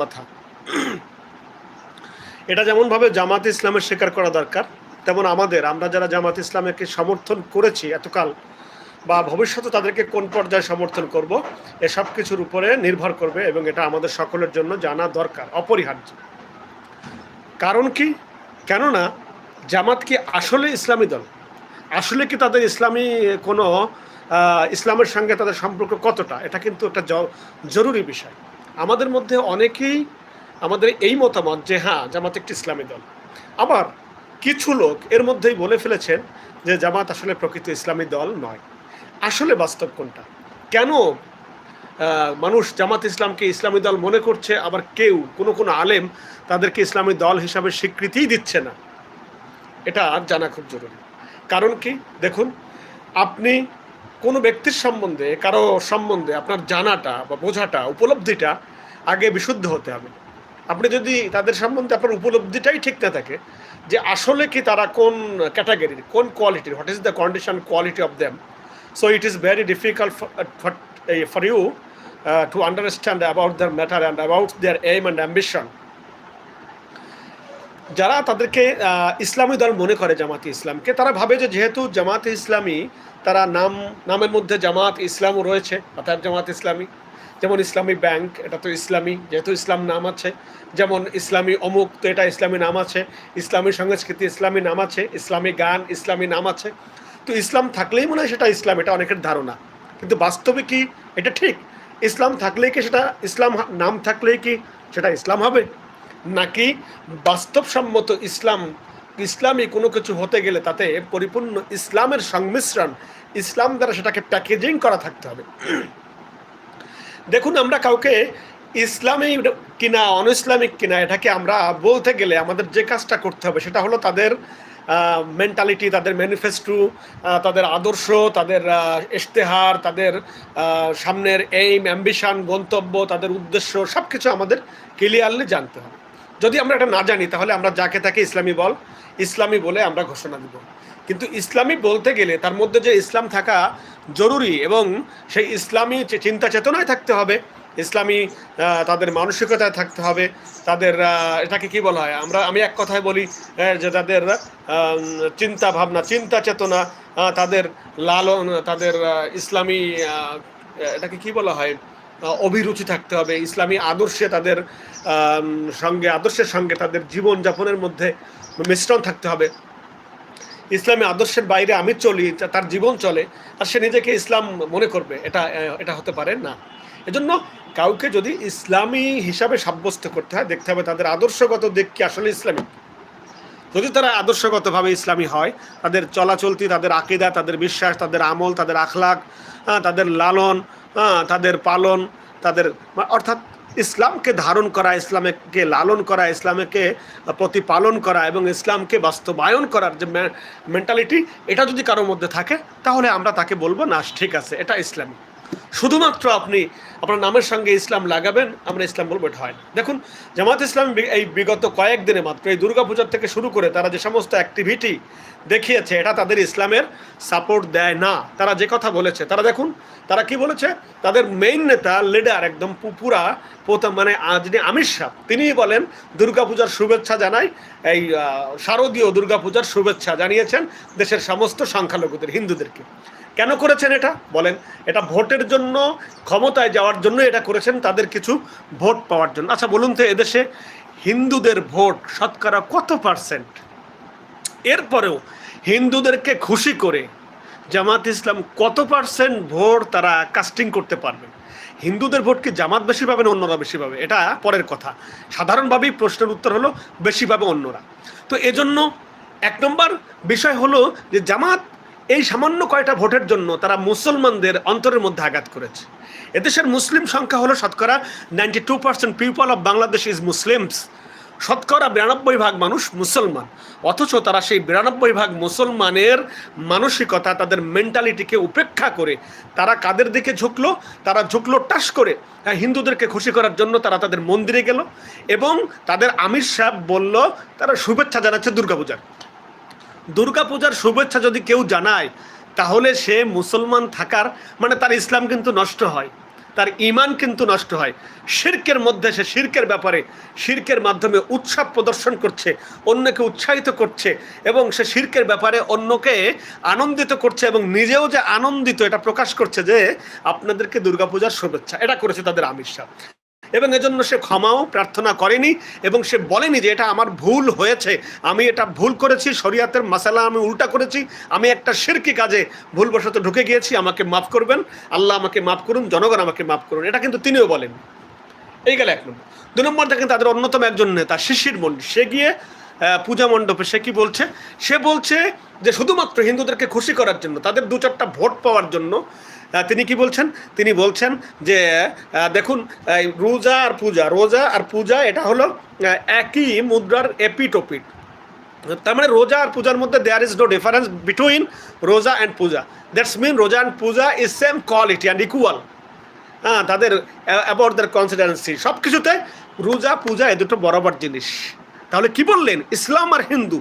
কথা। এটা যেমনভাবে জামাত ইসলামের স্বীকার করা দরকার, তেমন আমাদের, আমরা যারা জামাত ইসলামকে সমর্থন করেছি এতকাল বা ভবিষ্যতে তাদেরকে কোন পর্যায়ে সমর্থন করব, এসব কিছুর উপরে নির্ভর করবে এবং এটা আমাদের সকলের জন্য জানা দরকার, অপরিহার্য। কারণ কি? কেননা জামাত কি আসলে ইসলামী দল? আসলে কি তাদের ইসলামী কোনো ইসলামের সঙ্গে তাদের সম্পর্ক কতটা? এটা কিন্তু একটা জরুরি বিষয়। আমাদের মধ্যে অনেকেই আমাদের এই মতামত যে হ্যাঁ জামাত একটি ইসলামী দল। আবার কিছু লোক এর মধ্যেই বলে ফেলেছেন যে জামাত আসলে প্রকৃত ইসলামী দল নয়। আসলে বাস্তব কোনটা? কেন মানুষ জামাত ইসলামকে ইসলামী দল মনে করছে, আবার কেউ, কোনো কোনো আলেম তাদেরকে ইসলামী দল হিসাবে স্বীকৃতিই দিচ্ছে না? এটা জানা খুব জরুরি। কারণ কি? দেখুন, আপনি কোনো ব্যক্তির সম্বন্ধে, কারও সম্বন্ধে আপনার জানাটা বা বোঝাটা, উপলব্ধিটা আগে বিশুদ্ধ হতে হবে। আপনি যদি তাদের সম্বন্ধে আপনার উপলব্ধিটাই ঠিক না থাকে যে আসলে কি তারা কোন ক্যাটাগরির কোন কোয়ালিটির what is the condition quality of them so it is very difficult for you to understand about their matter and about their aim and ambition যারা তাদেরকে ইসলামী দল মনে করে জামাতে ইসলামকে, তারা ভাবে যে যেহেতু জামাতে ইসলামী, তারা নাম, নামের মধ্যে জামাত ইসলামও রয়েছে, অর্থাৎ জামাত ইসলামী। যেমন ইসলামী ব্যাংক, এটা তো ইসলামী, যেহেতু ইসলাম নাম আছে। যেমন ইসলামী অমুক, তো এটা ইসলামী নাম আছে। ইসলামী সংস্কৃতি, ইসলামী নাম আছে। ইসলামী গান, ইসলামী নাম আছে। তো ইসলাম থাকলেই মনে হয় সেটা ইসলাম, এটা অনেকের ধারণা। কিন্তু বাস্তবে কি এটা ঠিক? ইসলাম থাকলেই কি সেটা, ইসলাম নাম থাকলেই কি সেটা ইসলাম হবে? নাকি বাস্তবসম্মত ইসলাম, ইসলামী কোনো কিছু হতে গেলে তাতে পরিপূর্ণ ইসলামের সংমিশ্রণ, ইসলাম দ্বারা সেটাকে প্যাকেজিং করা থাকতে হবে। দেখুন, আমরা কাউকে ইসলামী কিনা অন ইসলামিক কিনা, এটাকে আমরা বলতে গেলে আমাদের যে কাজটা করতে হবে সেটা হলো তাদের মেন্টালিটি তাদের ম্যানিফেস্টো তাদের আদর্শ, তাদের ইশতেহার, তাদের সামনের এইম অ্যাম্বিশন গন্তব্য, তাদের উদ্দেশ্য সব কিছু আমাদের ক্লিয়ারলি জানতে হবে। যদি আমরা এটা না জানি, তাহলে আমরা যাকে তাকে ইসলামী বল, ইসলামী বলে আমরা ঘোষণা দিব। কিন্তু ইসলামী বলতে গেলে তার মধ্যে যে ইসলাম থাকা জরুরি এবং সেই ইসলামী চিন্তা চেতনায় থাকতে হবে, ইসলামী তাদের মানসিকতায় থাকতে হবে, তাদের এটাকে কি বলা হয়? আমরা, আমি এক কথায় বলি যে তাদের চিন্তা ভাবনা, চিন্তা চেতনা তাদের লালন, তাদের ইসলামী এটাকে কি বলা হয়? অভিরুচি থাকতে হবে, ইসলামী আদর্শে তাদের সঙ্গে, আদর্শের সঙ্গে তাদের জীবনযাপনের মধ্যে মিশ্রণ থাকতে হবে। ইসলামী আদর্শের বাইরে আমি চলি তার জীবন চলে, আর সে নিজেকে ইসলাম মনে করবে, এটা এটা হতে পারে না। এজন্য কাউকে যদি ইসলামী হিসাবে সাব্যস্ত করতে হয়, দেখতে হবে তাদের আদর্শগত দিক কি আসলে ইসলামিক। যদি তারা আদর্শগতভাবে ইসলামী হয়, তাদের চলাচলতি, তাদের আকিদা, তাদের বিশ্বাস, তাদের আমল, তাদের আখলাক তাদের লালন তাদের পালন, তাদের অর্থাৎ ইসলামকে ধারণ করা, ইসলামকে লালন করা, ইসলামকে প্রতিপালন করা এবং ইসলামকে বাস্তবায়ন করার যে মেন্টালিটি এটা যদি কারোর মধ্যে থাকে, তাহলে আমরা তাকে বলব না ঠিক আছে, এটা ইসলামী। শুধুমাত্র আপনি আপনার নামের সঙ্গে ইসলাম লাগাবেন, আমরা ইসলাম বলব এটা হয় না। দেখুন, জামাত ইসলাম এই বিগত কয়েকদিনে মাত্র এই দুর্গাপূজার থেকে শুরু করে তারা যে সমস্ত অ্যাক্টিভিটি দেখিয়েছে, এটা তাদের ইসলামের সাপোর্ট দেয় না। তারা যে কথা বলেছে, তারা দেখুন, তারা কি বলেছে? তাদের মেইন নেতা লিডার একদম পুপুরা প্রথম মানে যিনি আমির শাহ, তিনিই বলেন, দুর্গাপূজার শুভেচ্ছা জানাই, এই শারদীয় দুর্গাপূজার শুভেচ্ছা জানিয়েছেন দেশের সমস্ত সংখ্যালঘুদের, হিন্দুদেরকে। কেন করেছেন এটা? বলেন, এটা ভোটের জন্য, ক্ষমতায় যাওয়ার জন্য এটা করেছেন, তাদের কিছু ভোট পাওয়ার জন্য। আচ্ছা বলুন তো এদেশে হিন্দুদের ভোট শতকরা কত পার্সেন্ট? এরপরেও হিন্দুদেরকে খুশি করে জামাত ইসলাম কত পার্সেন্ট ভোট তারা কাস্টিং করতে পারবে? হিন্দুদের ভোট কি জামাত বেশি পাবে না অন্যরা বেশি পাবে? এটা পরের কথা। সাধারণভাবেই প্রশ্নের উত্তর হলো, বেশি পাবে অন্যরা। তো এজন্য এক নম্বর বিষয় হলো যে জামাত এই সামান্য কয়টা ভোটের জন্য তারা মুসলমানদের অন্তরের মধ্যে আঘাত করেছে। এদেশের মুসলিম সংখ্যা হলো শতকরা ninety two percent people of Bangladesh is Muslims শতকরা বিরানব্বই ভাগ মানুষ মুসলমান। অথচ তারা সেই বিরানব্বই ভাগ মুসলমানের মানসিকতা তাদের মেন্টালিটিকে উপেক্ষা করে তারা কাদের দিকে ঝুঁকলো? তারা ঝুঁকলো টাস করে। হ্যাঁ, হিন্দুদেরকে খুশি করার জন্য তারা তাদের মন্দিরে গেল এবং তাদের আমির সাহেব বলল তারা শুভেচ্ছা জানাচ্ছে দুর্গাপূজার। দুর্গাপূজার শুভেচ্ছা যদি কেউ জানায়, তাহলে সে মুসলমান থাকার মানে তার ইসলাম কিন্তু নষ্ট হয়, তার ইমান কিন্তু নষ্ট হয়। শির্কের মধ্যে সে শির্কের ব্যাপারে, শির্কের মাধ্যমে উৎসাহ প্রদর্শন করছে, অন্যকে উৎসাহিত করছে, এবং সে শির্কের ব্যাপারে অন্যকে আনন্দিত করছে এবং নিজেও যে আনন্দিত, এটা প্রকাশ করছে যে আপনাদেরকে দুর্গাপূজার শুভেচ্ছা। এটা করেছে তাদের আমির শাহ। এবং এজন্য সে ক্ষমাও প্রার্থনা করেনি এবং সে বলেনি যে এটা আমার ভুল হয়েছে। আমি এটা ভুল করেছি, শরিয়াতের মাসালা আমি উল্টা করেছি, আমি একটা শিরকি কাজে ভুলবশত ঢুকে গিয়েছি, আমাকে মাফ করবেন, আল্লাহ আমাকে মাফ করুন, জনগণ আমাকে মাফ করুন। এটা কিন্তু তিনিও বলেন এই গেলে এক নম্বর। দু নম্বর দেখেন তাদের অন্যতম একজন নেতা, শিশির মন্ডি সে গিয়ে পূজা মণ্ডপে। সে কি বলছে? সে বলছে যে শুধুমাত্র হিন্দুদেরকে খুশি করার জন্য, তাদের দু চারটা ভোট পাওয়ার জন্য তিনি কি বলছেন? তিনি বলছেন যে দেখুন রোজা আর পূজা, রোজা আর পূজা, এটা হলো একই মুদ্রার এপিটোপিট। তার মানে রোজা আর পূজার মধ্যে there is no difference between roza and puja. That's mean roza and puja is same quality and equal হ্যাঁ তাদের অ্যাবাউট দ্যার কনসিডারেন্সি সব কিছুতে রোজা, পূজা, এ দুটো বরাবর জিনিস। তাহলে কি বললেন? ইসলাম আর হিন্দু।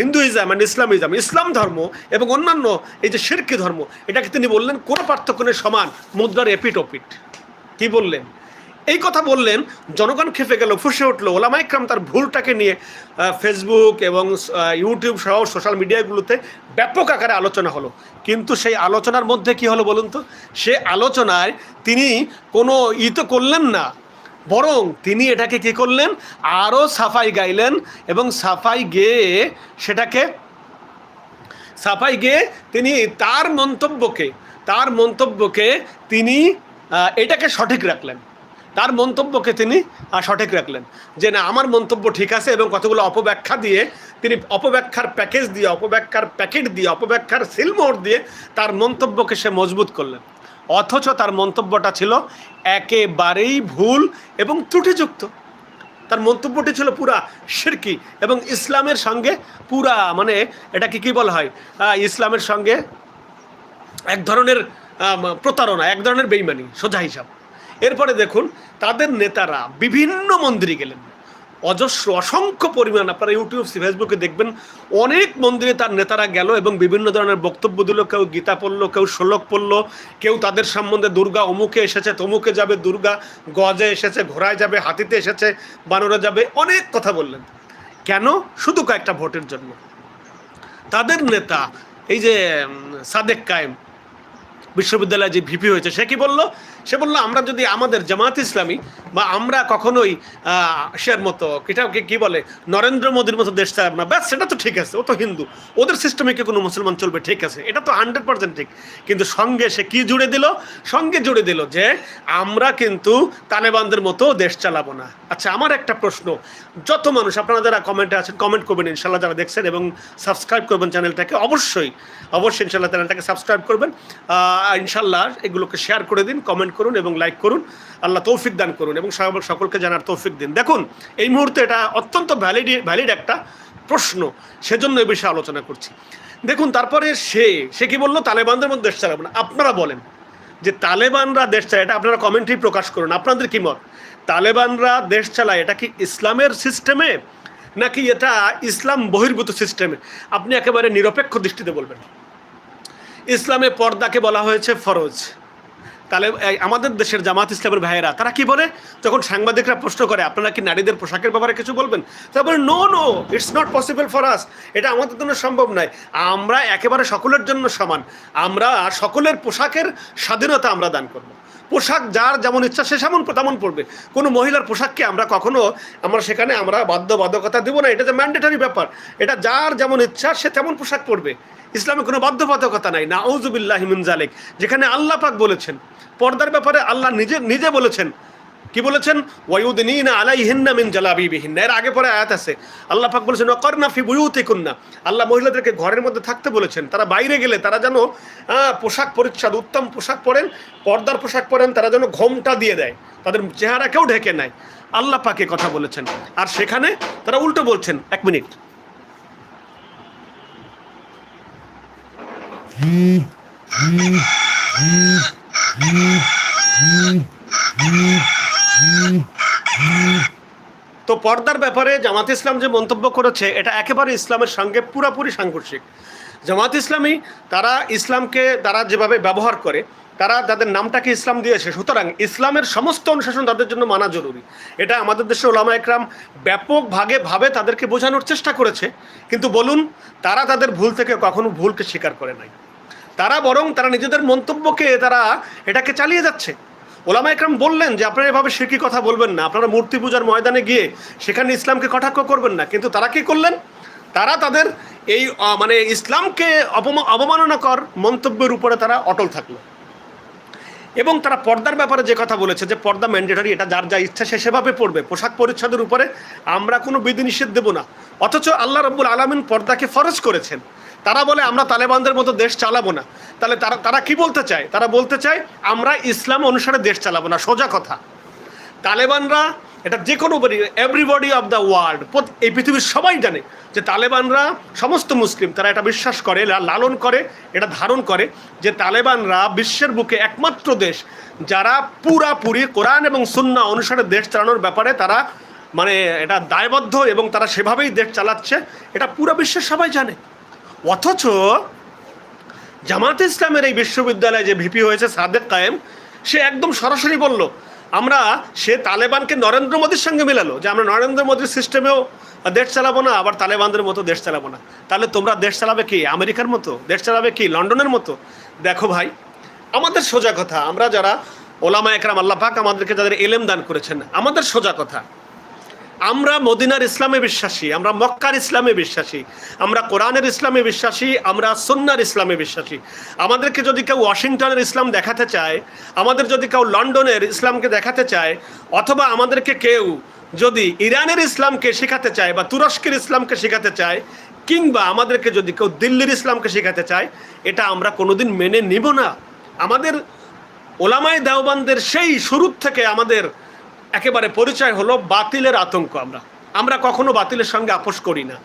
হিন্দুইজম অ্যান্ড ইসলামিজম, ইসলাম ধর্ম এবং অন্যান্য এই যে শিরকি ধর্ম, এটাকে তিনি বললেন কোনো পার্থক্য নেই, সমান, মুদ্রার এপিট ওপিট কি বললেন? এই কথা বললেন, জনগণ খেপে গেল, ফুসে উঠল ওলামাইক্রাম তার ভুলটাকে নিয়ে ফেসবুক এবং ইউটিউব সহ সোশ্যাল মিডিয়াগুলোতে ব্যাপক আকারে আলোচনা হলো। কিন্তু সেই আলোচনার মধ্যে কি হলো বলুন তো? সে আলোচনায় তিনি কোনো ই তো করলেন না বরং তিনি এটাকে কি করলেন? আরও সাফাই গাইলেন এবং সাফাই গেয়ে সেটাকে, সাফাই গিয়ে তিনি তার মন্তব্যকে তার মন্তব্যকে তিনি এটাকে সঠিক রাখলেন। তার মন্তব্যকে তিনি সঠিক রাখলেন। যে না, আমার মন্তব্য ঠিক আছে এবং কতগুলো অপব্যাখ্যা দিয়ে তিনি অপব্যাখ্যার প্যাকেজ দিয়ে, অপব্যাখ্যার প্যাকেট দিয়ে, অপব্যাখ্যার সিলমোহর দিয়ে তার মন্তব্যকে সে মজবুত করলেন। অথচ তার মন্তব্যটা ছিল, একেবারেই ভুল এবং ত্রুটিযুক্ত। তার মন্তব্যটি ছিল পুরা শিরকি এবং ইসলামের সঙ্গে পুরা মানে এটাকে কি বলা হয়? ইসলামের সঙ্গে এক ধরনের প্রতারণা, এক ধরনের বেইমানি, সোজা হিসাব। এরপরে দেখুন, তাদের নেতারা বিভিন্ন মন্দিরে গেলেন। অজস্র, অসংখ্য পরিমাণ আপনারা ইউটিউব ফেসবুকে দেখবেন, অনেক মন্দিরে তার নেতারা গেল এবং বিভিন্ন ধরনের বক্তব্য দিল, কেউ গীতা পড়ল, কেউ শ্লোক পড়ল, কেউ তাদের সম্বন্ধে দুর্গা অমুকে এসেছে, তমুকে যাবে, দুর্গা গজে এসেছে, ঘোড়ায় যাবে, হাতিতে এসেছে, বানরে যাবে, অনেক কথা বললেন। কেন? শুধু কয়েকটা ভোটের জন্য। তাদের নেতা, এই যে সাদেক কায়েম বিশ্ববিদ্যালয়ে যে ভিপি হয়েছে, সে কি বলল? সে বলল, আমরা যদি আমাদের জামাত ইসলামী বা আমরা কখনোই সের মতো এটাকে কি বলে, নরেন্দ্র মোদীর মতো দেশ চালাব না। ব্যাস, সেটা তো ঠিক আছে, ও তো হিন্দু। ওদের সিস্টেমে কি কোনো মুসলমান চলবে? ঠিক আছে, এটা তো হান্ড্রেড পার্সেন্ট ঠিক। কিন্তু সঙ্গে সে কি জুড়ে দিল? সঙ্গে জুড়ে দিল যে, আমরা কিন্তু তালেবানদের মতো দেশ চালাবো না। আচ্ছা আমার একটা প্রশ্ন। যত মানুষ, আপনারা যারা কমেন্টে আছেন কমেন্ট করবেন ইনশাল্লাহ যারা দেখছেন এবং সাবস্ক্রাইব করবেন চ্যানেলটাকে, অবশ্যই অবশ্যই ইনশাল্লাহ চ্যানেলটাকে সাবস্ক্রাইব করবেন। ইনশাল্লাহ এগুলোকে শেয়ার করে দিন কমেন্ট করুন এবং লাইক করুন। আল্লাহ তৌফিক দান করুন এবং সকলকে জানার তৌফিক দিন। দেখুন, এই মুহূর্তে এটা অত্যন্ত ভ্যালিড ভ্যালিড একটা প্রশ্ন সেজন্য এই বিষয়ে আলোচনা করছি। দেখুন, তারপরে সে সে কি বলল? তালেবানদের মধ্যে দেশ চালাবো না। আপনারা বলেন যে তালেবানরা দেশ চালায়, এটা আপনারা কমেন্টই প্রকাশ করুন। আপনাদের কি মত? তালেবানরা দেশ চালায়, এটা কি ইসলামের সিস্টেমে নাকি এটা ইসলাম বহির্ভূত সিস্টেমে আপনি একেবারে নিরপেক্ষ দৃষ্টিতে বলবেন। ইসলামে পর্দাকে বলা হয়েছে ফরজ। তাহলে আমাদের দেশের জামাত ইসলামের ভাইয়েরা, তারা কি বলে? যখন সাংবাদিকরা প্রশ্ন করে, আপনারা কি নারীদের পোশাকের ব্যাপারে কিছু বলবেন? তারা বলে no no it's not possible for us এটা আমাদের জন্য সম্ভব নয়। আমরা একেবারে সকলের জন্য সমান। আমরা সকলের পোশাকের স্বাধীনতা আমরা দান করব। পোশাক যার যেমন ইচ্ছা সে সেমন তেমন পরবে। কোনো মহিলার পোশাককে আমরা কখনো আমরা সেখানে আমরা বাধ্যবাধকতা দেবো না, এটা যে ম্যান্ডেটারি ব্যাপার। এটা যার যেমন ইচ্ছা সে তেমন পোশাক পরবে। ইসলামে কোনো বাধ্যবাধকতা নাই। না আউজুবিল্লাহ জালেক যেখানে আল্লাহ পাক বলেছেন, পর্দার ব্যাপারে আল্লাহ নিজে নিজে বলেছেন কি বলেছেন ওয়ায়ুদিনা আলাইহিন্না মিন জালাবিবিহিন্না এর আগে পরে আয়াত আছে আল্লাহ পাক বলেছেন ওয়াকারনা ফি বুয়ুতিকুন্না আল্লাহ মহিলাদেরকে ঘরের মধ্যে থাকতে বলেছেন তারা বাইরে গেলে তারা যেন পোশাক পরিচ্ছদ উত্তম পোশাক পরেন পর্দার পোশাক পরেন তারা যেন ঘোমটা দিয়ে দেয় তাদের চেহারাকেও ঢেকে নেয় আল্লাহ পাকে কথা বলেছেন আর সেখানে তারা উল্টো বলছেন এক মিনিট তো পর্দার ব্যাপারে জামাত ইসলাম যে মন্তব্য করেছে, এটা একেবারে ইসলামের সঙ্গে পুরাপুরি সাংঘর্ষিক। জামাত ইসলামী, তারা ইসলামকে, তারা যেভাবে ব্যবহার করে, তারা তাদের নামটাকে ইসলাম দিয়েছে। সুতরাং ইসলামের সমস্ত অনুশাসন তাদের জন্য মানা জরুরি। এটা আমাদের দেশে ওলামা একরাম ব্যাপক ভাগে ভাবে তাদেরকে বোঝানোর চেষ্টা করেছে। কিন্তু বলুন, তারা তাদের ভুল থেকে কখনো ভুলকে স্বীকার করে নাই। তারা বরং তারা নিজেদের মন্তব্যকে, তারা এটাকে চালিয়ে যাচ্ছে। ওলামা একরাম বললেন যে আপনারা এভাবে শিরকি কথা বলবেন না। আপনারা মূর্তি পূজার ময়দানে গিয়ে সেখানে ইসলামকে কটাক্ষ করবেন না। কিন্তু তারা কি করলেন? তারা তাদের এই মানে ইসলামকে অবমাননাকর মন্তব্যের উপরে তারা অটল থাকল। এবং তারা পর্দার ব্যাপারে যে কথা বলেছে যে পর্দা ম্যান্ডেটরি এটা যার যা ইচ্ছা সে সেভাবে পড়বে। পোশাক পরিচ্ছদের উপরে আমরা কোনো বিধিনিষেধ দেবো না। অথচ আল্লাহ রব্বুল আলমিন পর্দাকে ফরজ করেছেন। তারা বলে, আমরা তালেবানদের মতো দেশ চালাবো না। তাহলে তারা তারা কি বলতে চায়? তারা বলতে চায়, আমরা ইসলাম অনুসারে দেশ চালাবো না। সোজা কথা। তালেবানরা, এটা যে কোনো এভরিবডি অফ দ্য ওয়ার্ল্ড এই পৃথিবীর সবাই জানে যে তালেবানরা সমস্ত মুসলিম। তারা এটা বিশ্বাস করে লালন করে, এটা ধারণ করে যে তালেবানরা বিশ্বের বুকে একমাত্র দেশ। যারা পুরাপুরি কোরআন এবং সুন্না অনুসারে দেশ চালানোর ব্যাপারে তারা মানে এটা দায়বদ্ধ এবং তারা সেভাবেই দেশ চালাচ্ছে, এটা পুরো বিশ্বের সবাই জানে। অথচ জামাত ইসলামের এই বিশ্ববিদ্যালয়ে যে ভিপি হয়েছে সাদেক কায়েম, সে একদম সরাসরি বলল, আমরা সে তালেবানকে নরেন্দ্র মোদীর সঙ্গে মেলালো, যে আমরা নরেন্দ্র মোদীর সিস্টেমেও দেশ চালাবো না, আবার তালেবানদের মতো দেশ চালাবো না। তাহলে তোমরা দেশ চালাবে কি? আমেরিকার মতো? দেশ চালাবে কি? লন্ডনের মতো? দেখো ভাই, আমাদের সোজা কথা, আমরা যারা ওলামা একরাম, আল্লাহ পাক আমাদেরকে যাদের এলেম দান করেছেন, আমাদের সোজা কথা। আমরা মদিনার ইসলামে বিশ্বাসী, আমরা মক্কার ইসলামে বিশ্বাসী, আমরা কোরআনের ইসলামে বিশ্বাসী, আমরা সন্ন্যার ইসলামে বিশ্বাসী। আমাদেরকে যদি কেউ ওয়াশিংটনের ইসলাম দেখাতে চায়, আমাদের যদি কেউ লন্ডনের ইসলামকে দেখাতে চায়, অথবা আমাদেরকে কেউ যদি ইরানের ইসলামকে শেখাতে চায় বা তুরস্কের ইসলামকে শেখাতে চায়, কিংবা আমাদেরকে যদি কেউ দিল্লির ইসলামকে শেখাতে চায়, এটা আমরা কোনোদিন মেনে নিব না। আমাদের ওলামায় দেওবানদের সেই শুরুর থেকে আমাদের একেবারে পরিচয় হলো বাতিলের আতঙ্ক আমরা। আমরা কখনো বাতিলের সঙ্গে আপোষ করি না।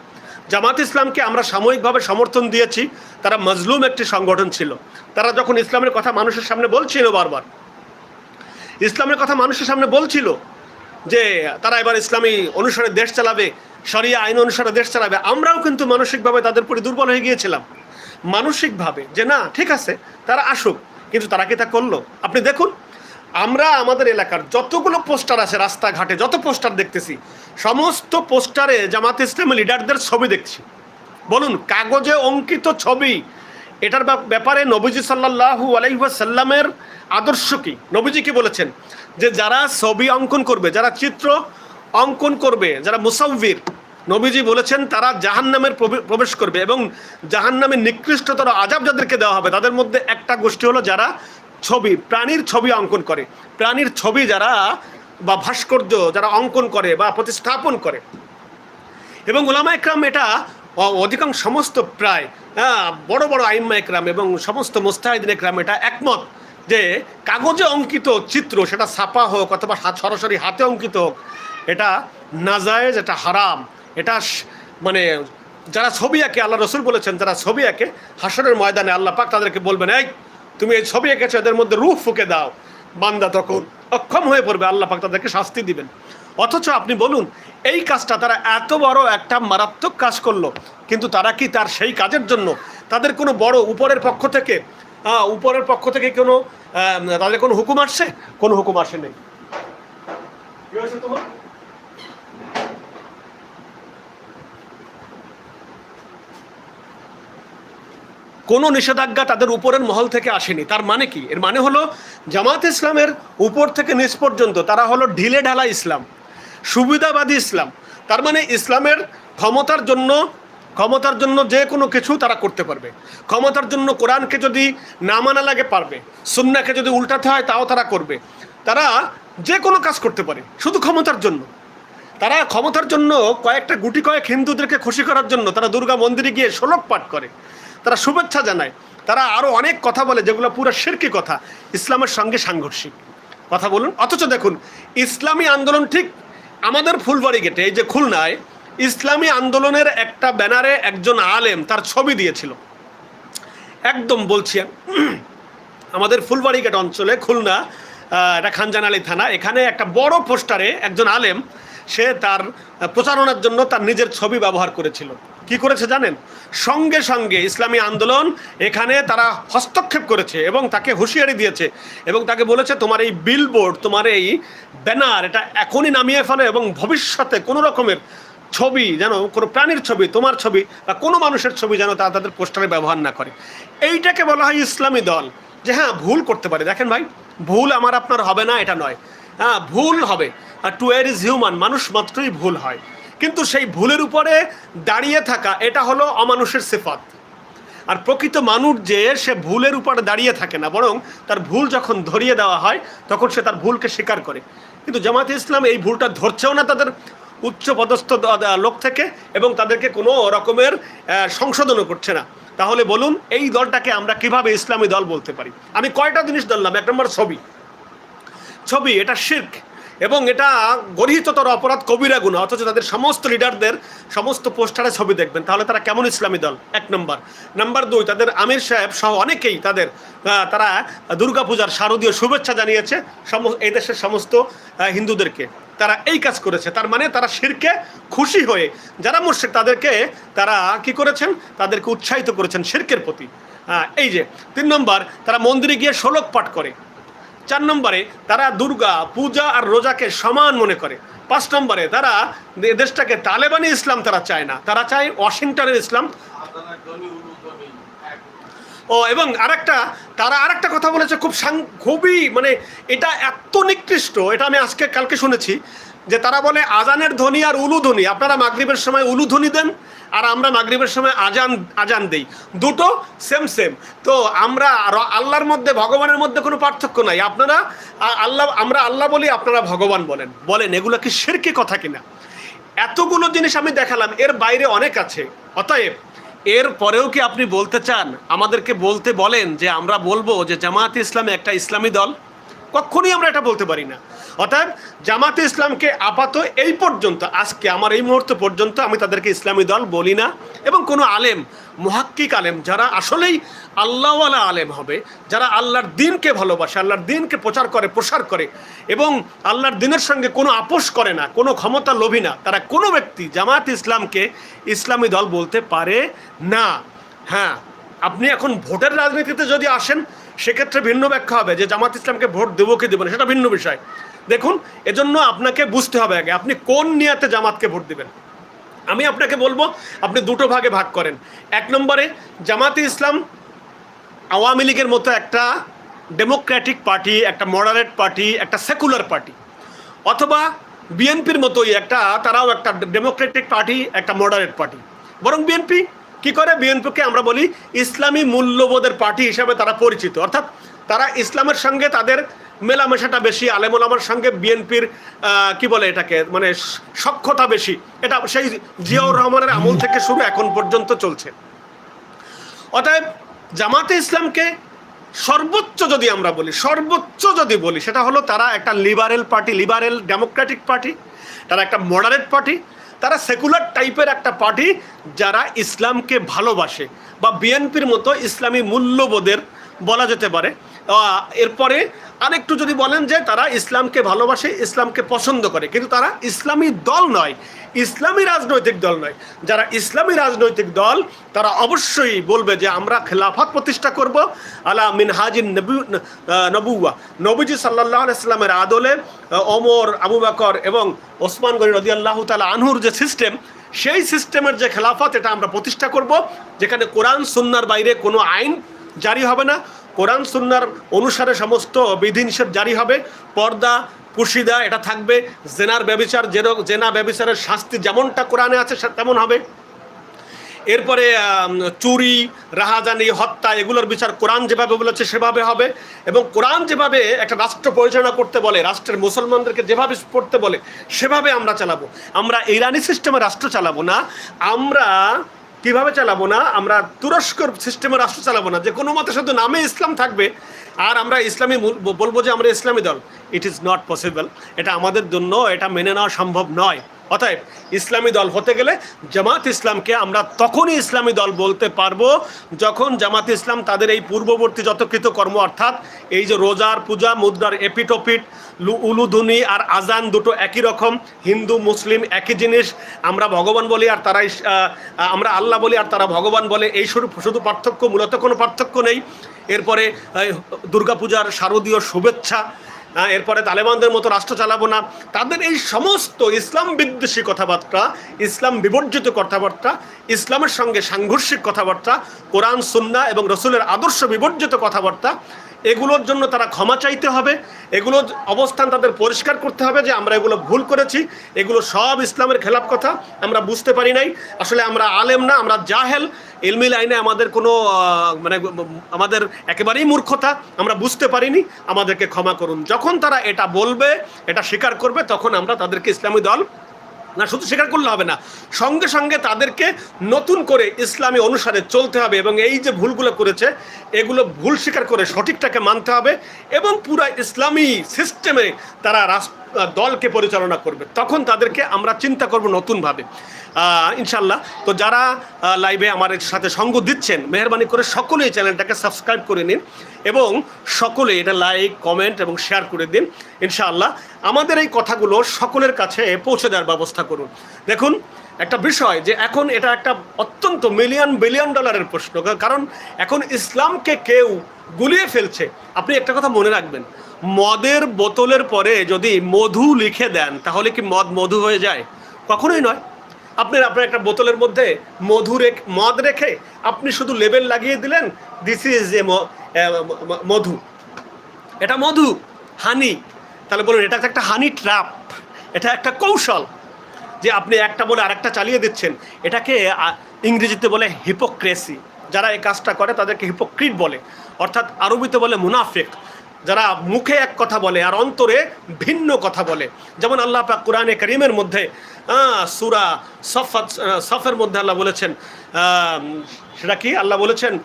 জামাত ইসলামকে আমরা সাময়িকভাবে সমর্থন দিয়েছি। তারা মজলুম একটি সংগঠন ছিল। তারা যখন ইসলামের কথা মানুষের সামনে বলছিল বারবার, ইসলামের কথা মানুষের সামনে বলছিল যে তারা এবার ইসলামী অনুসারে দেশ চালাবে, শরিয়া আইন অনুসারে দেশ চালাবে, আমরাও কিন্তু মানসিকভাবে তাদের প্রতি দুর্বল হয়ে গিয়েছিলাম। মানসিকভাবে যে না, ঠিক আছে, তারা আসুক, কিন্তু তারা কি তা করল? আপনি দেখুন আমরা আমাদের এলাকার যতগুলো পোস্টার আছে, রাস্তাঘাটে যত পোস্টার দেখতেছি, সমস্ত পোস্টারে জামাত ইসলামী লিডারদের ছবি দেখছি। বলুন, কাগজে অঙ্কিত ছবি। এটার ব্যাপারে নবীজি সাল্লাহু আলাইসাল্লামের আদর্শ কি? নবীজি কি বলেছেন? যে যারা ছবি অঙ্কন করবে, যারা চিত্র অঙ্কন করবে, যারা মুসাউবির, নবীজি বলেছেন তারা জাহান্নামের প্রবে- প্রবেশ করবে এবং জাহান্নামের নিকৃষ্টতর আজাব যাদেরকে দেওয়া হবে, তাদের মধ্যে একটা গোষ্ঠী হলো যারা ছবি, প্রাণীর ছবি অঙ্কন করে। প্রাণীর ছবি যারা বা ভাস্কর্য যারা অঙ্কন করে বা প্রতিস্থাপন করে। এবং ওলামা একরাম এটা অধিকাংশ সমস্ত প্রায় বড় বড় আইম্মা একরাম এবং সমস্ত মোস্তাহিদিন একরাম এটা একমত যে কাগজে অঙ্কিত চিত্র, সেটা ছাপা হোক অথবা সরাসরি হাতে অঙ্কিত হোক, এটা নাজায়েজ, এটা হারাম। এটা মানে যারা ছবি আঁকে, আল্লাহ রসুল বলেছেন, যারা ছবি আঁকে হাসনের ময়দানে আল্লাহ পাক তাদেরকে বলবেন, এই তুমি এই ছবি এঁকেছো, এদের মধ্যে রূপ ফুকে দাও। বান্দা তখন অক্ষম হয়ে পড়বে, আল্লাহ পাক তাদেরকে শাস্তি দিবেন। অথচ আপনি বলুন, এই কাজটা তারা এত বড় একটা মারাত্মক কাজ করল, কিন্তু তারা কি তার সেই কাজের জন্য? তাদের কোনো বড় উপরের পক্ষ থেকে উপরের পক্ষ থেকে কোনো তাদের কোনো হুকুম আসছে? কোনো হুকুম আসে নেই কি হয়েছে তোমার? কোনো নিষেধাজ্ঞা তাদের উপরের মহল থেকে আসেনি। তার মানে কি? এর মানে হলো জামাত ইসলামের উপর থেকে নিচ পর্যন্ত তারা হলো ঢিলে ঢালা ইসলাম, সুবিধাবাদী ইসলাম। তার মানে ইসলামের ক্ষমতার জন্য ক্ষমতার জন্য যে কোনো কিছু তারা করতে পারবে। ক্ষমতার জন্য কোরআনকে যদি না মানা লাগে পারবে সুন্নাকে যদি উল্টাতে হয় তাও তারা করবে। তারা যে কোনো কাজ করতে পারে, শুধু ক্ষমতার জন্য। তারা ক্ষমতার জন্য কয়েকটা গুটি কয়েক হিন্দুদেরকে খুশি করার জন্য তারা দুর্গা মন্দিরে গিয়ে শোলক পাঠ করে। তারা শুভেচ্ছা জানায়। তারা আরও অনেক কথা বলে, যেগুলো পুরো শিরকি কথা। ইসলামের সঙ্গে সাংঘর্ষিক। কথা বলুন। অথচ দেখুন, ইসলামী আন্দোলন ঠিক আমাদের ফুলবাড়ি গেটে, এই যে খুলনায়, ইসলামী আন্দোলনের একটা ব্যানারে একজন আলেম তার ছবি দিয়েছিল। একদম বলছি আমি। আমাদের ফুলবাড়িঘাট অঞ্চলে, খুলনা এটা খানজান আলী থানা, এখানে একটা বড় পোস্টারে একজন আলেম, সে তার প্রচারণার জন্য তার নিজের ছবি ব্যবহার করেছিল। কি করেছে জানেন? সঙ্গে সঙ্গে ইসলামী আন্দোলন এখানে তারা হস্তক্ষেপ করেছে এবং তাকে হুঁশিয়ারি দিয়েছে এবং তাকে বলেছে, তোমার এই বিলবোর্ড তোমার এই ব্যানার এটা এখনই নামিয়ে ফেলো এবং ভবিষ্যতে কোনো রকমের ছবি যেন, কোনো প্রাণীর ছবি, তোমার ছবি বা কোনো মানুষের ছবি যেন তারা তাদের পোস্টারে ব্যবহার না করে। এইটাকে বলা হয় ইসলামী দল। যে হ্যাঁ ভুল করতে পারে। দেখেন ভাই, ভুল আমার আপনার হবে না, এটা নয়। হ্যাঁ ভুল হবে। আর টু এর ইজ হিউম্যান মানুষ মাত্রই ভুল হয়। কিন্তু সেই ভুলের উপরে দাঁড়িয়ে থাকা, এটা হলো অমানুষের সেফাত। আর প্রকৃত মানুষ যে সে ভুলের উপরে দাঁড়িয়ে থাকে না, বরং তার ভুল যখন ধরিয়ে দেওয়া হয়, তখন সে তার ভুলকে স্বীকার করে। কিন্তু জামাতে ইসলাম এই ভুলটা ধরছেও না তাদের উচ্চ পদস্থ লোক থেকে এবং তাদেরকে কোনো রকমের সংশোধনও করছে না। তাহলে বলুন, এই দলটাকে আমরা কীভাবে ইসলামী দল বলতে পারি? আমি কয়টা জিনিস ধরলাম, এক নম্বর ছবি। ছবি, এটা শির্ক। এবং এটা গরিহিততর অপরাধ কবিরা গুণা অথচ তাদের সমস্ত লিডারদের সমস্ত পোস্টারে ছবি দেখবেন। তাহলে তারা কেমন ইসলামী দল? এক নম্বর। নাম্বার দুই তাদের আমির সাহেব সহ অনেকেই তাদের তারা দুর্গাপূজার শারদীয় শুভেচ্ছা জানিয়েছে এই দেশের সমস্ত হিন্দুদেরকে। তারা এই কাজ করেছে। তার মানে তারা শিরকে খুশি হয়ে যারা মুর্শিক তাদেরকে তারা কি করেছেন? তাদেরকে উৎসাহিত করেছেন শিরকের প্রতি। আহ, এই যে তিন নম্বর তারা মন্দিরে গিয়ে শোলক পাঠ করে। চার নম্বরে তারা দুর্গা, পূজা আর রোজাকে সমান মনে করে। পাঁচ নম্বরে তারা দেশটাকে তালেবানি ইসলাম তারা চায় না। তারা চায় ওয়াশিংটনের ইসলাম। ও, এবং আরেকটা, তারা আরেকটা কথা বলেছে, খুব সাং- খুবই মানে এটা এত নিকৃষ্ট, এটা আমি আজকে কালকে শুনেছি, যে তারা বলে আজানের ধ্বনি আর উলু ধ্বনি আপনারা মাগরিবের সময় উলু ধ্বনি দেন আর আমরা মাগরিবের সময় আজান আজান দেই। দুটো সেম সেম তো আমরা আল্লাহর মধ্যে, ভগবানের মধ্যে কোনো পার্থক্য নাই। আপনারা আল্লাহ, আমরা আল্লাহ বলি, আপনারা ভগবান বলেন। বলেন, এগুলো কি শেরকে কথা কিনা? এতগুলো জিনিস আমি দেখালাম, এর বাইরে অনেক আছে। অতএব, এর পরেও কি আপনি বলতে চান? আমাদেরকে বলতে বলেন যে আমরা বলব যে জামায়াতে ইসলামে একটা ইসলামী দল কখনই আমরা এটা বলতে পারি না। অর্থাৎ জামাতে ইসলামকে আপাত এই পর্যন্ত, আজকে আমার এই মুহূর্ত পর্যন্ত আমি তাদেরকে ইসলামী দল বলি না এবং কোনো আলেম, মহাক্কিক আলেম যারা আসলেই আল্লাহওয়ালা আলেম হবে, যারা আল্লাহর দিনকে ভালোবাসে, আল্লাহর দিনকে প্রচার করে, প্রসার করে এবং আল্লাহর দিনের সঙ্গে কোনো আপোষ করে না, কোনো ক্ষমতা লোভী না, তারা কোনো ব্যক্তি জামাত ইসলামকে ইসলামী দল বলতে পারে না। হ্যাঁ আপনি এখন ভোটের রাজনীতিতে যদি আসেন সেক্ষেত্রে ভিন্ন ব্যাখ্যা হবে যে জামাত ইসলামকে ভোট দেবো কি দেবো না, সেটা ভিন্ন বিষয়। দেখুন, এজন্য আপনাকে বুঝতে হবে আগে, আপনি কোন নিয়াতে জামাতকে ভোট দিবেন? আমি আপনাকে বলব, আপনি দুটো ভাগে ভাগ করেন। এক নম্বরে, জামাতে ইসলাম আওয়ামী লীগের মতো একটা ডেমোক্রেটিক পার্টি, একটা মডারেট পার্টি, একটা সেকুলার পার্টি। অথবা বিএনপির মতোই একটা, তারাও একটা ডেমোক্রেটিক পার্টি, একটা মডারেট পার্টি। বরং বিএনপি কি করে? বিএনপিকে আমরা বলি ইসলামী মূল্যবোধের পার্টি হিসাবে তারা পরিচিত। অর্থাৎ তারা ইসলামের সঙ্গে তাদের মেলামেশাটা বেশি আলেমুলামার সঙ্গে বিএনপির কি বলে এটাকে? মানে সক্ষতা বেশি। এটা সেই জিয়াউর রহমানের আমল থেকে শুরু এখন পর্যন্ত চলছে। অতএব জামাতে ইসলামকে সর্বোচ্চ যদি আমরা বলি, সর্বোচ্চ যদি বলি, সেটা হলো তারা একটা liberal party, liberal democratic party, তারা একটা মডারেট পার্টি তারা সেকুলার টাইপের একটা পার্টি যারা ইসলামকে ভালোবাসে বা বিএনপির মতো ইসলামী মূল্যবোধের বলা যেতে পারে। এরপরে আরেকটু যদি বলেন যে তারা ইসলামকে ভালোবাসে, ইসলামকে পছন্দ করে, কিন্তু তারা ইসলামী দল নয়, ইসলামী রাজনৈতিক দল নয়। যারা ইসলামী রাজনৈতিক দল, তারা অবশ্যই বলবে যে আমরা খেলাফত প্রতিষ্ঠা করব, আলা মিনহাজিন নবু নবুয়া নবীজি সাল্লাহ ইসলামের আদলে ওমর, আবু বকর এবং ওসমান গনি রদি আল্লাহ তালা আনহুর যে সিস্টেম, সেই সিস্টেমের যে খেলাফত, এটা আমরা প্রতিষ্ঠা করব, যেখানে কোরআন, সুন্নার বাইরে কোনো আইন জারি হবে না। কোরআন সুন্নার অনুসারে সমস্ত বিধিনিষেধ জারি হবে, পর্দা পুশিদা এটা থাকবে, জেনার ব্যবিচার যেরকম জেনা ব্যবিচারের শাস্তি যেমনটা কোরআনে আছে তেমন হবে। এরপরে চুরি, রাহাজানি, হত্যা, এগুলোর বিচার কোরআন যেভাবে বলেছে সেভাবে হবে এবং কোরআন যেভাবে একটা রাষ্ট্র পরিচালনা করতে বলে, রাষ্ট্রের মুসলমানদেরকে যেভাবে পড়তে বলে, সেভাবে আমরা চালাবো। আমরা ইরানি সিস্টেমে রাষ্ট্র চালাবো না, আমরা কীভাবে চালাবো না? আমরা তুরস্কর সিস্টেমে রাষ্ট্র চালাবো না। যে কোনো মতে শুধু নামে ইসলাম থাকবে। আর আমরা ইসলামী বলব যে আমরা ইসলামী দল। ইট ইজ নট পসিবল এটা আমাদের জন্য, এটা মেনে নেওয়া সম্ভব নয়। অতএব ইসলামী দল হতে গেলে জামাত ইসলামকে আমরা তখনই ইসলামী দল বলতে পারব যখন জামাত ইসলাম তাদের এই পূর্ববর্তী যত কৃতকর্ম অর্থাৎ এই যে রোজার পূজা, মুদ্রার এপিটোপিট উলুধুনি আর আজান দুটো একই রকম, হিন্দু, মুসলিম একই জিনিস, আমরা ভগবান বলি আর তারা আমরা আল্লাহ বলি আর তারা ভগবান বলে, এই শুধু পার্থক্য, মূলত কোনো পার্থক্য নেই। এরপরে দুর্গাপূজার শারদীয় শুভেচ্ছা এরপরে তালেবানদের মতো রাষ্ট্র চালাবো না। তাদের এই সমস্ত ইসলাম বিদ্বেষী কথাবার্তা, ইসলাম বিবর্জিত কথাবার্তা, ইসলামের সঙ্গে সাংঘর্ষিক কথাবার্তা, কোরআন সুন্না এবং রসুলের আদর্শ বিবর্জিত কথাবার্তা এগুলোর জন্য তারা ক্ষমা চাইতে হবে। এগুলো অবস্থান তাদের পরিষ্কার করতে হবে যে আমরা এগুলো ভুল করেছি। এগুলো সব ইসলামের খেলাপ কথা। আমরা বুঝতে পারি নাই। আসলে আমরা আলেম না, আমরা জাহেল। ইলমি লাইনে আমাদের কোনো মানে আমাদের একেবারেই মূর্খতা। আমরা বুঝতে পারিনি। আমাদেরকে ক্ষমা করুন। যখন তারা এটা বলবে, এটা স্বীকার করবে, তখন আমরা তাদেরকে ইসলামী দল না, শুধু স্বীকার করলে হবে না, সঙ্গে সঙ্গে তাদেরকে নতুন করে ইসলামী অনুসারে চলতে হবে এবং এই যে ভুলগুলো করেছে, এগুলো ভুল স্বীকার করে সঠিকটাকে মানতে হবে এবং পুরা ইসলামী সিস্টেমে তারা রাষ্ট্র দলকে পরিচালনা করবে। তখন তাদেরকে আমরা চিন্তা করব নতুনভাবে। ইনশাল্লাহ তো যারা লাইভে আমার সাথে সঙ্গ দিচ্ছেন, মেহরবানি করে সকলেই চ্যানেলটাকে সাবস্ক্রাইব করে নিন এবং সকলে এটা লাইক কমেন্ট এবং শেয়ার করে দিন, ইনশাআল্লাহ। আমাদের এই কথাগুলো সকলের কাছে পৌঁছে দেওয়ার ব্যবস্থা করুন। দেখুন, একটা বিষয় যে এখন এটা একটা অত্যন্ত মিলিয়ন বিলিয়ন ডলারের প্রশ্ন কারণ এখন ইসলামকে কেউ গুলিয়ে ফেলছে। আপনি একটা কথা মনে রাখবেন, মদের বোতলের পরে যদি মধু লিখে দেন, তাহলে কি মদ মধু হয়ে যায়? কখনোই নয়। আপনি আপনার একটা বোতলের মধ্যে মধু রেখে, মদ রেখে আপনি শুধু লেবেল লাগিয়ে দিলেন দিস ইজ এ মধু। এটা মধু, হানি। তাহলে বলুন, এটা একটা হানি ট্র্যাপ এটা একটা কৌশল যে আপনি একটা বলে আরেকটা চালিয়ে দিচ্ছেন। এটাকে ইংরেজিতে বলে হিপোক্রেসি যারা এই কাজটা করে, তাদেরকে হিপোক্রিট বলে। অর্থাৎ আরবিতে বলে মুনাফিক। যারা মুখে এক কথা বলে আর অন্তরে ভিন্ন কথা বলে। যেমন আল্লাহ পাক কোরআনে করিমের মধ্যে সুরা সফাত সফের মধ্যে আল্লাহ বলেছেন সেটা কি? আল্লাহ বলেছেন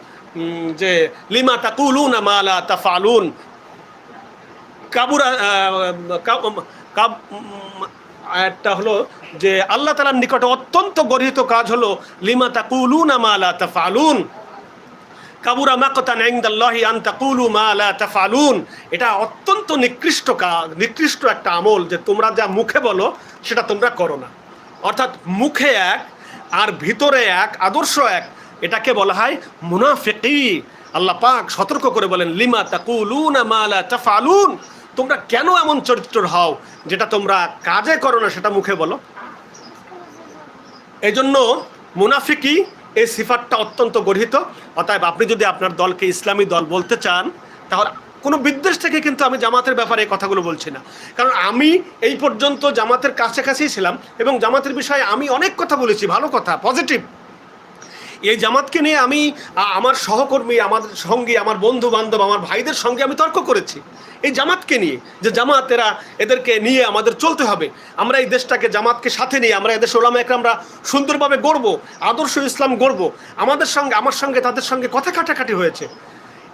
যে, লিমা তাকুলুন মালা তাফালুন কাবুরা কাব- কাব- একটা হলো যে, আল্লাহ তালার নিকটে অত্যন্ত গর্হিত কাজ হলো, লিমা তাকুলুন মালা তাফালুন কাবুরা মাকতান ইনদাল্লাহি আন তাকুলু মা লা তাফালুন। এটা অত্যন্ত নিকৃষ্ট কাজ নিকৃষ্ট একটা আমল যে তোমরা যা মুখে বলো, সেটা তোমরা করো না। অর্থাৎ মুখে এক আর ভিতরে এক, আদর্শ এক, এটাকে বলা হয় মুনাফিকি। আল্লাহ পাক সতর্ক করে বলেন, লিমা তাকুলুনা মা লা তাফালুন। তোমরা কেন এমন চরিত্র হও যেটা তোমরা কাজে করো না সেটা মুখে বলো? এই জন্য মুনাফিকি এই সিফাতটা অত্যন্ত গঠিত অতএব আপনি যদি আপনার দলকে ইসলামী দল বলতে চান, তাহলে কোনো বিদ্বেষ থেকে কিন্তু আমি জামাতের ব্যাপারে এই কথাগুলো বলছি না। কারণ আমি এই পর্যন্ত জামাতের কাছাকাছি ছিলাম এবং জামাতের বিষয়ে আমি অনেক কথা বলেছি, ভালো কথা পজিটিভ এই জামাতকে নিয়ে আমি আমার সহকর্মী, আমার সঙ্গে, আমার বন্ধু বান্ধব আমার ভাইদের সঙ্গে আমি তর্ক করেছি। এই জামাতকে নিয়ে, যে জামাত এরা এদেরকে নিয়ে আমাদের চলতে হবে। আমরা এই দেশটাকে, জামাতকে সাথে নিয়ে, আমরা এদেশ ওলামা আমরা সুন্দরভাবে গড়ব, আদর্শ ইসলাম গড়ব। আমাদের সঙ্গে, আমার সঙ্গে, তাদের সঙ্গে কথা কাটাকাটি হয়েছে।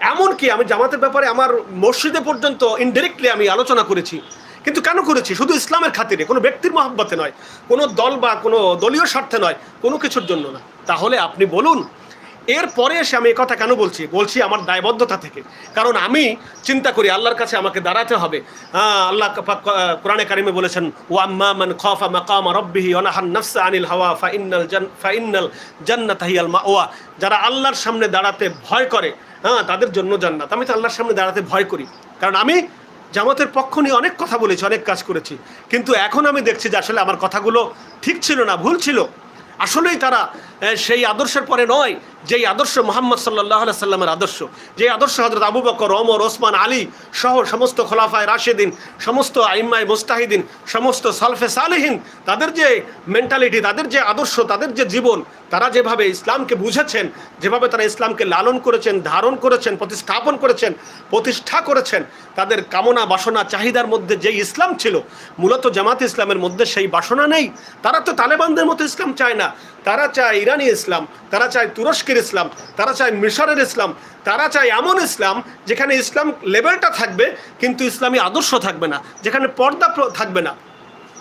এমনকি আমি জামাতের ব্যাপারে আমার মসজিদে পর্যন্ত ইনডিরেক্টলি আমি আলোচনা করেছি। কিন্তু কেন করেছি? শুধু ইসলামের খাতিরে, কোনো ব্যক্তির মহাব্বতে নয়, কোনো দল বা কোনো দলীয় স্বার্থে নয়, কোনো কিছুর জন্য না। তাহলে আপনি বলুন, এরপরে এসে আমি কথা কেন বলছি? বলছি আমার দায়বদ্ধতা থেকে। কারণ আমি চিন্তা করি, আল্লাহর কাছে আমাকে দাঁড়াতে হবে। হ্যাঁ আল্লাহ কোরআনে কারিমে বলেছেন ওয়াম্মা খাফা মাকামা রাব্বিহি ওয়া নাহান নাফসা আনিল হাওয়া ফা ইন্নাল জান ফা ইন্নাল জান্নাতা হিয়াল মাওয়া। যারা আল্লাহর সামনে দাঁড়াতে ভয় করে হ্যাঁ তাদের জন্য জান্নাত। আমি তো আল্লাহর সামনে দাঁড়াতে ভয় করি। কারণ আমি জামাতের পক্ষ নিয়ে অনেক কথা বলেছি, অনেক কাজ করেছি। কিন্তু এখন আমি দেখছি যে আসলে আমার কথাগুলো ঠিক ছিল না, ভুল ছিল। আসলেই তারা সেই আদর্শের পরে নয়, যেই আদর্শ মোহাম্মদ সাল্লাহ সাল্লামের আদর্শ যে আদর্শ হজরত আবু বকর, ওমর, ওসমান, আলী সহ সমস্ত খোলাফায় রাশেদিন, সমস্ত আইম্মায় মুস্তাহিদিন, সমস্ত সালফে সালেহীন, তাদের যে মেন্টালিটি তাদের যে আদর্শ, তাদের যে জীবন, তারা যেভাবে ইসলামকে বুঝেছেন, যেভাবে তারা ইসলামকে লালন করেছেন, ধারণ করেছেন, প্রতিস্থাপন করেছেন, প্রতিষ্ঠা করেছেন, তাদের কামনা, বাসনা, চাহিদার মধ্যে যেই ইসলাম ছিল, মূলত জামাত ইসলামের মধ্যে সেই বাসনা নেই। তারা তো তালেবানদের মতো ইসলাম চায় না। তারা চায় ইরানি ইসলাম, তারা চায় তুরস্কের ইসলাম, তারা চায় মিশরের ইসলাম, তারা চায় এমন ইসলাম যেখানে ইসলাম লেভেলটা থাকবে, কিন্তু ইসলামী আদর্শ থাকবে না, যেখানে পর্দা থাকবে না।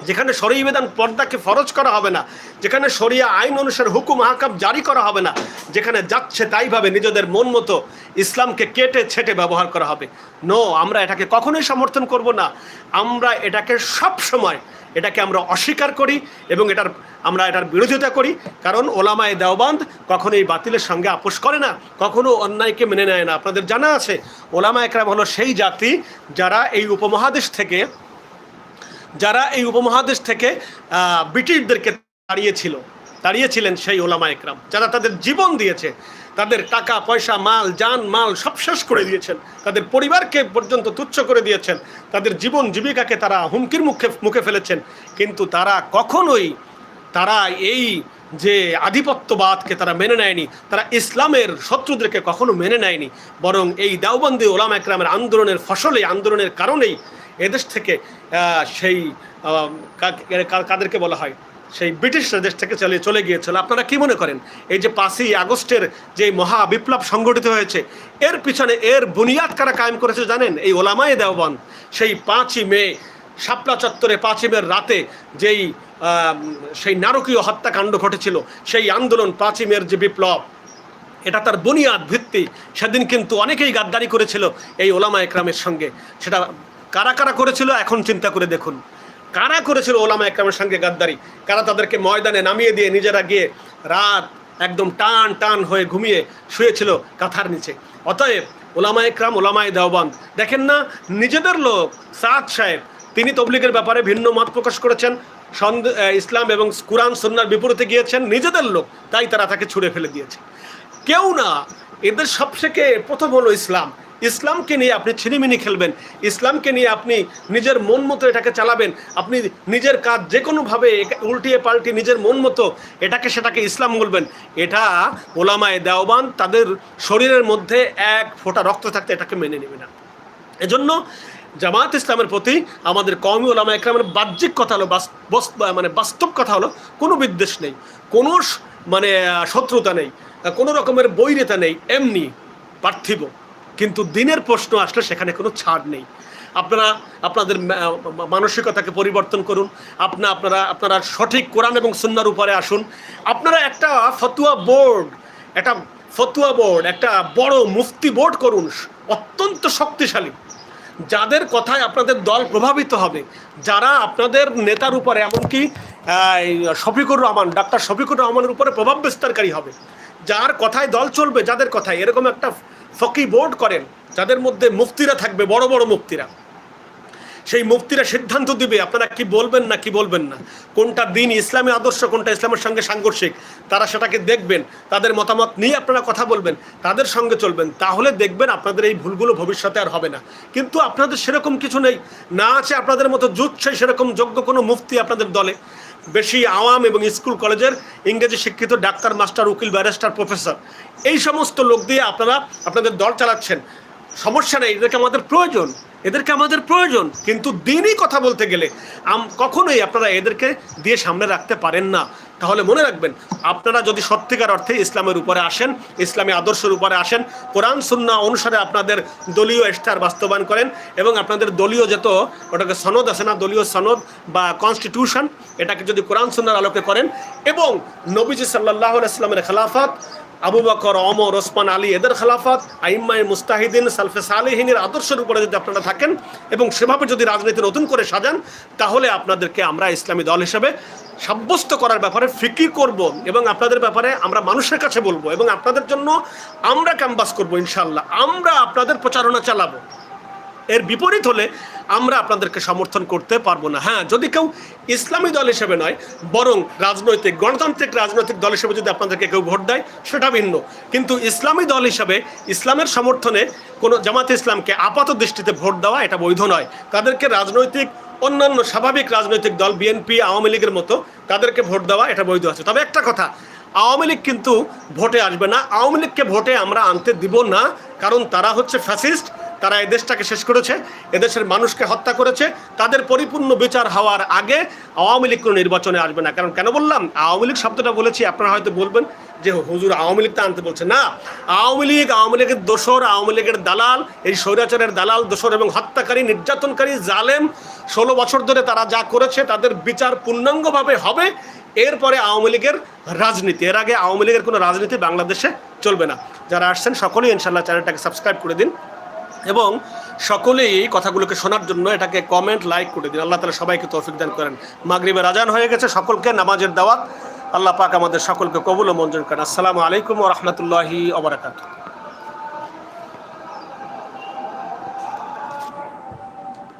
যেখানে শরীয় বিধান পর্দাকে ফরজ করা হবে না, যেখানে শরিয়া আইন অনুসারে হুকুম হাকাম জারি করা হবে না, যেখানে যাচ্ছে তাইভাবে নিজেদের মন মতো ইসলামকে কেটে ছেটে ব্যবহার করা হবে। নো আমরা এটাকে কখনোই সমর্থন করব না। আমরা এটাকে সব সময় এটাকে আমরা অস্বীকার করি এবং এটার, আমরা এটার বিরোধিতা করি। কারণ ওলামায় দেওবান্ধ কখনো এই বাতিলের সঙ্গে আপোষ করে না, কখনো অন্যায়কে মেনে নেয় না। আপনাদের জানা আছে ওলামা একরাম হলো সেই জাতি যারা এই উপমহাদেশ থেকে যারা এই উপমহাদেশ থেকে ব্রিটিশদেরকে তাড়িয়েছিল, তাড়িয়েছিলেন সেই ওলামা একরাম, যারা তাদের জীবন দিয়েছে, তাদের টাকা, পয়সা, মাল, যান, মাল সব শেষ করে দিয়েছেন, তাদের পরিবারকে পর্যন্ত তুচ্ছ করে দিয়েছেন, তাদের জীবন জীবিকাকে তারা হুমকির মুখে মুখে ফেলেছেন, কিন্তু তারা কখনোই, তারা এই যে আধিপত্যবাদকে তারা মেনে নেয়নি, তারা ইসলামের শত্রুদেরকে কখনো মেনে নেয়নি, বরং এই দেওবন্দি ওলাম একরামের আন্দোলনের ফসলে, আন্দোলনের কারণেই এদেশ থেকে সেই কাদেরকে বলা হয়, সেই ব্রিটিশরা দেশ থেকে চলে চলে গিয়েছিল। আপনারা কি মনে করেন? এই যে পাঁচই আগস্টের যে মহা বিপ্লব সংগঠিত হয়েছে, এর পিছনে এর বুনিয়াদ কারা কায়েম করেছে জানেন? এই ওলামায়ে দেওবন্দ। সেই পাঁচই মে, শাপলা চত্বরে পাঁচই মের রাতে যেই সেই নারকীয় হত্যাকাণ্ড ঘটেছিল, সেই আন্দোলন পাঁচই মের যে বিপ্লব, এটা তার বুনিয়াদ ভিত্তি সেদিন কিন্তু অনেকেই গাদ্দারি করেছিল এই ওলামা একরামের সঙ্গে। সেটা কারা কারা করেছিল এখন চিন্তা করে দেখুন। কারা করেছিল ওলামা একরামের সঙ্গে গাদ্দারি? কারা তাদেরকে ময়দানে নামিয়ে দিয়ে নিজেরা গিয়ে রাত একদম টান টান হয়ে ঘুমিয়ে শুয়েছিল কাঁথার নিচে? অতএব ওলামা একরাম, ওলামায় দেওবান দেখেন না, নিজেদের লোক সাদ সাহেব, তিনি তবলিগের ব্যাপারে ভিন্ন মত প্রকাশ করেছেন সন্দ- ইসলাম এবং কুরআন সন্ন্যার বিপরীতে গিয়েছেন, নিজেদের লোক, তাই তারা তাকে ছুঁড়ে ফেলে দিয়েছে। কেউ না, এদের সবথেকে প্রথম হলো ইসলাম। ইসলামকে নিয়ে আপনি ছিনিমিনি খেলবেন, ইসলামকে নিয়ে আপনি নিজের মন মতো এটাকে চালাবেন, আপনি নিজের কাজ যে কোনোভাবে উল্টিয়ে পাল্টি নিজের মন মতো এটাকে সেটাকে ইসলাম বলবেন। এটা ওলামায় দেওবান তাদের শরীরের মধ্যে এক ফোঁটা রক্ত থাকতে এটাকে মেনে নেবে না। এজন্য জামাত ইসলামের প্রতি আমাদের কওমি ওলামা একরামের বাহ্যিক কথা হলো মানে বাস্তব কথা হলো, কোনো বিদ্বেষ নেই, কোনো মানে শত্রুতা নেই, কোনো রকমের বৈরিতা নেই, এমনি পার্থিব। কিন্তু দিনের প্রশ্ন আসলে সেখানে কোনো ছাড় নেই। আপনারা, আপনাদের মানসিকতাকে পরিবর্তন করুন। আপনা, আপনারা আপনারা সঠিক কোরআন এবং সুন্নার উপরে আসুন। আপনারা একটা ফতুয়া বোর্ড, একটা ফতুয়া বোর্ড, একটা বড় মুফতি বোর্ড করুন। অত্যন্ত শক্তিশালী। যাদের কথায় আপনাদের দল প্রভাবিত হবে, যারা আপনাদের নেতার উপরে, এমনকি শফিকুর রহমান, ডাক্তার শফিকুর রহমানের উপরে প্রভাব বিস্তারকারী হবে। যার কথায় দল চলবে, যাদের কথায়, এরকম একটা ফকি বোর্ড করেন, যাদের মধ্যে মুফতিরা থাকবে, বড় বড় মুফতিরা। সেই মুফতিরা সিদ্ধান্ত দিবে, আপনারা কি বলবেন না কি বলবেন না। কোনটা দিন ইসলামী আদর্শ, কোনটা ইসলামের সঙ্গে সাংঘর্ষিক, তারা সেটাকে দেখবেন, তাদের মতামত নিয়ে আপনারা কথা বলবেন, তাদের সঙ্গে চলবেন, তাহলে দেখবেন আপনাদের এই ভুলগুলো ভবিষ্যতে আর হবে না। কিন্তু আপনাদের সেরকম কিছু নেই, না আছে আপনাদের মতো জুটছে সেরকম যোগ্য কোনো মুফতি আপনাদের দলে। বেশি আওয়াম এবং স্কুল কলেজের ইংরেজি শিক্ষিত ডাক্তার, মাস্টার, উকিল, ব্যারিস্টার, প্রফেসর। এই সমস্ত লোক দিয়ে আপনারা, আপনাদের দল চালাচ্ছেন। সমস্যা নেই, এদেরকে আমাদের প্রয়োজন, এদেরকে আমাদের প্রয়োজন। কিন্তু দিনই কথা বলতে গেলে কখনোই আপনারা এদেরকে দিয়ে সামনে রাখতে পারেন না। তাহলে মনে রাখবেন, আপনারা যদি সত্যিকার অর্থে ইসলামের উপরে আসেন, ইসলামী আদর্শের উপরে আসেন, কোরআন সুন্না অনুসারে আপনাদের দলীয় ইশতার বাস্তবায়ন করেন এবং আপনাদের দলীয় যত, ওটাকে সনদ আছে না, দলীয় সনদ বা কনস্টিটিউশন এটাকে যদি কোরআন সুন্নার আলোকে করেন এবং নবীজি সাল্লাহ ইসলামের খেলাফত আবু বকর অমর ওসমান, আলী, এদের খেলাফত আইম্মাই মুস্তাহিদিন, সালফে সালেহিনের আদর্শের উপরে যদি আপনারা থাকেন এবং সেভাবে যদি রাজনীতি নতুন করে সাজান, তাহলে আপনাদেরকে আমরা ইসলামী দল হিসেবে সাব্যস্ত করার ব্যাপারে ফিকি করব এবং আপনাদের ব্যাপারে আমরা মানুষের কাছে বলব এবং আপনাদের জন্য আমরা ক্যাম্পাস করব ইনশাল্লাহ আমরা আপনাদের প্রচারণা চালাবো। এর বিপরীত হলে আমরা আপনাদেরকে সমর্থন করতে পারব না। হ্যাঁ যদি কেউ ইসলামী দল হিসেবে নয়, বরং রাজনৈতিক, গণতান্ত্রিক রাজনৈতিক দল হিসেবে যদি আপনাদেরকে কেউ ভোট দেয়, সেটা ভিন্ন। কিন্তু ইসলামী দল হিসাবে ইসলামের সমর্থনে কোনো জামাত ইসলামকে আপাত দৃষ্টিতে ভোট দেওয়া এটা বৈধ নয়। তাদেরকে রাজনৈতিক, অন্যান্য স্বাভাবিক রাজনৈতিক দল বিএনপি আওয়ামী লীগের মতো, তাদেরকে ভোট দেওয়া এটা বৈধ আছে। তবে একটা কথা, আওয়ামী লীগ কিন্তু ভোটে আসবে না। আওয়ামী লীগকে ভোটে আমরা আনতে দিব না, কারণ তারা হচ্ছে ফ্যাসিস্ট। তারা এই দেশটাকে শেষ করেছে এদেশের মানুষকে হত্যা করেছে, তাদের পরিপূর্ণ বিচার হওয়ার আগে আওয়ামী লীগ কোনো নির্বাচনে আসবে না। কারণ কেন বললাম? আওয়ামী লীগ শব্দটা বলেছি, আপনারা হয়তো বলবেন যে হুজুর আওয়ামী লীগটা আনতে বলছে। না, আওয়ামী লীগ, আওয়ামী লীগের দোসর আওয়ামী লীগের দালাল, এই স্বৈরাচারের দালাল দোসর এবং হত্যাকারী, নির্যাতনকারী, জালেম, ষোলো বছর ধরে তারা যা করেছে, তাদের বিচার পূর্ণাঙ্গভাবে হবে। এরপরে আওয়ামী লীগের রাজনীতি, এর আগে আওয়ামী লীগের কোনো রাজনীতি বাংলাদেশে চলবে না। যারা আসছেন, সকলেই ইনশাল্লাহ চ্যানেলটাকে সাবস্ক্রাইব করে দিন। এবং সকলেই এই কথাগুলোকে শোনার জন্য এটাকে কমেন্ট লাইক করে দিন। আল্লাহ তালা সবাইকে তৌফিক দান করেন। মাগরিবের আজান হয়ে গেছে সকলকে নামাজের দাওয়াত। আল্লাহ পাক আমাদের সকলকে কবুল ও মঞ্জুর করেন। আসসালামু আলাইকুম ও রহমতুল্লাহি ওবরাকাতুহ